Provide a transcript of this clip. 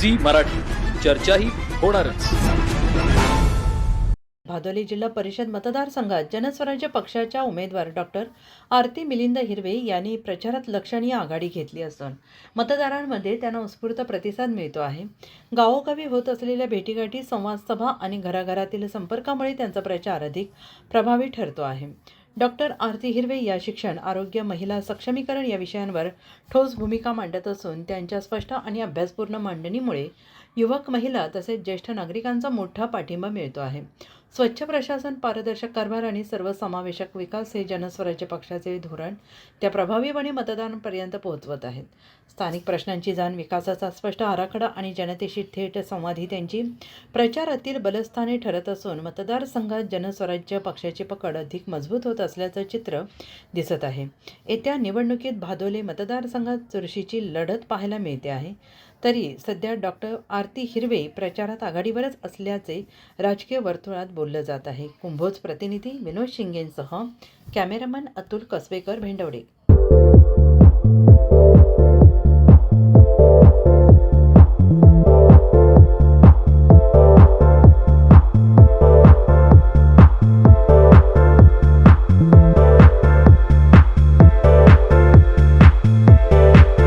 Zee Marathi. चर्चाही होणारच. भादोली जिल्हा परिषद मतदारसंघात जनस्वराज्य पक्षाच्या उमेदवार डॉक्टर आरती मिलिंद हिरवे यांनी प्रचारात लक्षणीय आघाडी घेतली असून मतदारांमध्ये त्यांना उत्स्फूर्त प्रतिसाद मिळतो आहे. गावोगावी होत असलेल्या भेटीगाठी संवाद सभा आणि घराघरातील संपर्कामुळे त्यांचा प्रचार अधिक प्रभावी ठरतो आहे. डॉक्टर आरती हिरवे या शिक्षण आरोग्य महिला सक्षमीकरण या विषयांवर ठोस भूमिका मांडत असून त्यांच्या स्पष्ट आणि अभ्यासपूर्ण मांडणीमुळे युवक महिला तसेच ज्येष्ठ नागरिकांचा मोठा पाठिंबा मिळतो आहे. स्वच्छ प्रशासन पारदर्शक कारभार आणि सर्वसमावेशक विकास हे जनस्वराज्य पक्षाचे धोरण त्या प्रभावीपणे मतदारांपर्यंत पोहोचवत आहेत. स्थानिक प्रश्नांची जाण विकासाचा स्पष्ट आराखडा आणि जनतेशी थेट संवाद ही त्यांची प्रचारातील बलस्थाने ठरत असून मतदारसंघात जनस्वराज्य पक्षाची पकड अधिक मजबूत होत असल्याचं चित्र दिसत आहे. येत्या निवडणुकीत भादोले मतदारसंघात चुरशीची लढत पाहायला मिळते आहे. तरी सध्या डॉक्टर आरती हिरवे प्रचारात आघाडीवरच असल्याचे राजकीय वर्तुळात बोललं जात आहे. कुंभोज प्रतिनिधी विनोद शिंगेंसह कॅमेरामन अतुल कसबेकर भेंडवडे.